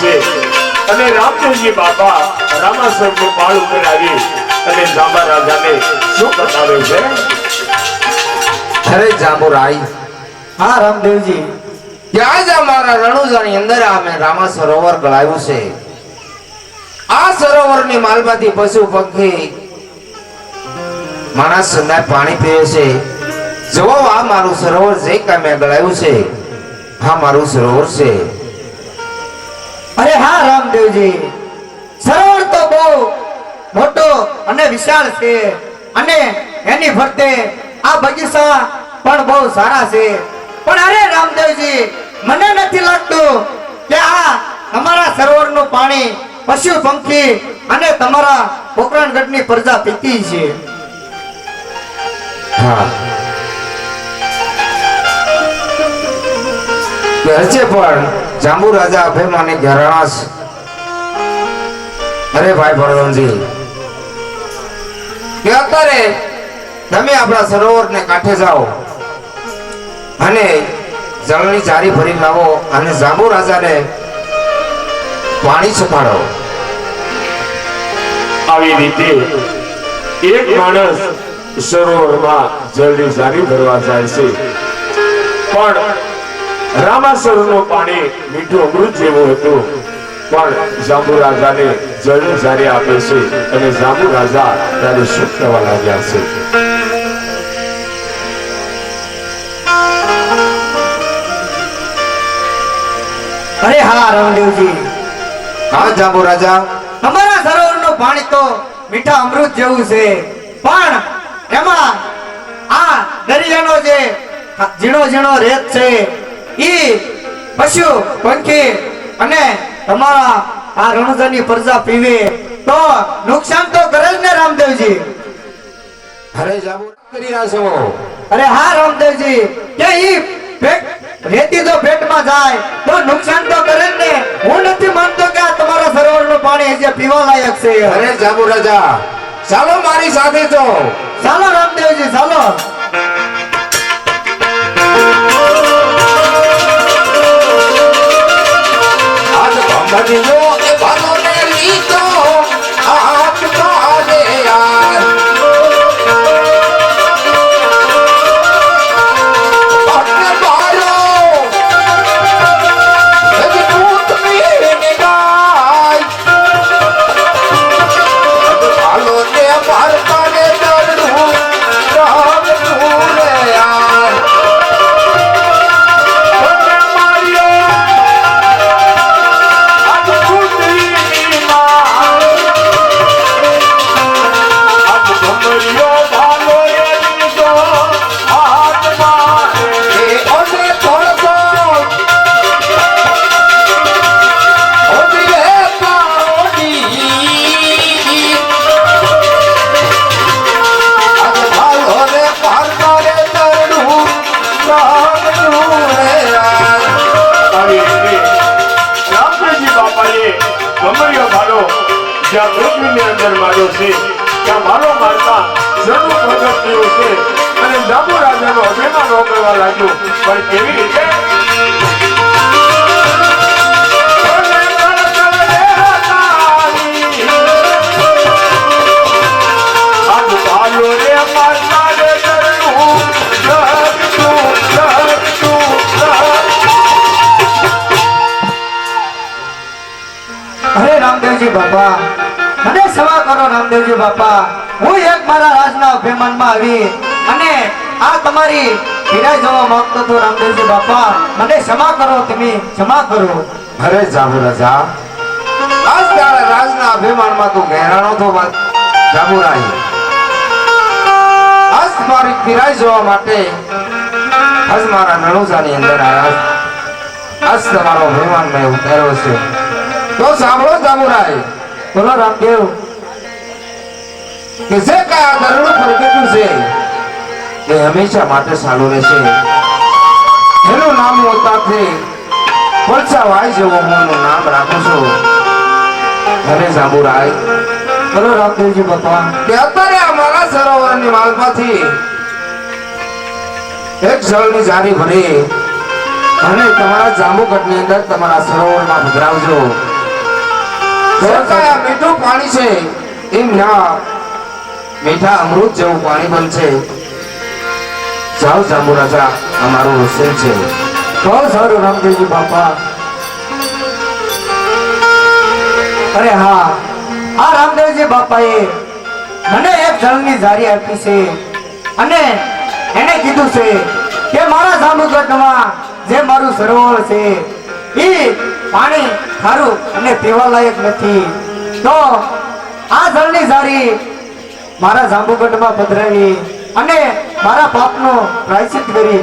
છે અને રામદેવજી બાપા રામાસરનું પાળ ઉપર આવી અને જાંબા રાજાને શું બતાવે છે? અરે જાંબુરાઈ, હા રામદેવજી. ત્યાં જ અમારા રણુજાની અંદર અમે રામા સરોવર ગળાવ્યું છે? આ સરોવરની માલમાંથી પશુ પક્ષી માણસ પાણી પીવે છે. જુઓ આ મારું સરોવર જે કામે ગળાયું છે. આ મારું સરોવર છે અરે હા રામદેવજી. સરોવર તો બહુ મોટો અને વિશાળ છે. અને એની ફરતે આ બગીચા પણ બહુ સારા છે. પણ અરે રામદેવજી મને નથી લાગતું કે આ તમારા સરોવરનું પાણી પશુ પંખી અને તમારા પોકરણગઢની પ્રજા પીતી છે. હા. હશે પણ જાંબુ રાજા અભિમાની ઘરાણા અરે ભાઈ ભરતજી કે અત્યારે તમે આપણા સરોવરને કાંઠે જાઓ અને જળની જારી ભરી લાવો અને જાંબુ રાજાને પાણી છપાડો. આવી રીતે એક માણસ સરોવરમાં જળની જારી ભરવા જાય છે. પણ રામાસરનું પાણી મીઠું અમૃત જેવું હતું. પણ જાંબુ રાજાને જળ જારી આપે છે અને જાંબુ રાજા ત્યારે શુદ્ધ થવા લાગ્યા છે. અરે હા રામદેવજી. હા જાંબુ રાજા. અમારા સરોવરનું પાણી તો મીઠા અમૃત જેવું છે. પણ એમાં આ દરિયાનો જે ઝીણો ઝીણો રેત છે ઈ પશુ પંખી અને તમારા આ રણુજાની પ્રજા પીવે. તો નુકસાન તો કરે જ ને રામદેવજી. અરે જાબુ કરી રહ્યા છો. અરે હા રામદેવજી. કે ઈ પેટ રેતી જો પેટમાં જાય તો નુકસાન તો કરે જ ને. હું નથી માનતો કે આ તમારા સરોવરનું પાણી હજી પીવા લાયક છે. અરે જાબુ રાજા ચાલો મારી સાથે જો ચાલો રામદેવજી ચાલો. ગમરિયો ભાલો જ્યાં પૃથ્વીની અંદર માર્યો છે, ત્યાં મારો મારતા જરૂર પ્રગટ થયો છે. અને દાબુ રાજાનો અભિમાન કરવા લાગ્યું. પણ કેવી રીતે અરે રામદેવજી બાપા. મને સેવા કરો રામદેવજી બાપા. હું એક મારા રાજના અભિમાનમાં આવી અને આ તમારી ફિરાઈ જવા માંગતો હતો રામદેવજી બાપા. મને ક્ષમા કરો, તમે ક્ષમા કરો. અરે જાબુ રાજા, આજ તારા રાજના અભિમાનમાં તું ગહેરાણો તો વાત. રાહી આજ મારી ફિરાઈ જવા માટે આજ મારા નણુજાની અંદર આજ તમારો અભિમાન મેં ઉતાર્યો છે. તો સાંભળો જાંબુરાઈ બોલો, રામદેવ. કે જે કા આ પ્રગટ્યું છે તે હંમેશા માટે સારું રહેશે. એનું નામ હોતાથી પરચા વાય જેવો હું નામ રાખું છું. અને જાંબુરાય બોલો, રામદેવજી બાપા કે અત્યારે અમારા સરોવરની માલમાંથી એક જળની જારી ભરી અને તમારા જાંબુગઢની અંદર તમારા સરોવરમાં પધરાવજો. અરે હા, આ રામદેવજી બાપાએ મને એક જળની જારી આપી છે. અને એને કીધું છે કે મારા જાંબુગઢમાં જે મારું સરોવર છે એ પાણી ખારું અને પીવા લાયક નથી. તો આ જળની ઝારી મારા જાંબુગઢમાં પધરાવી અને મારા પાપનો પ્રાયશ્ચિત કરી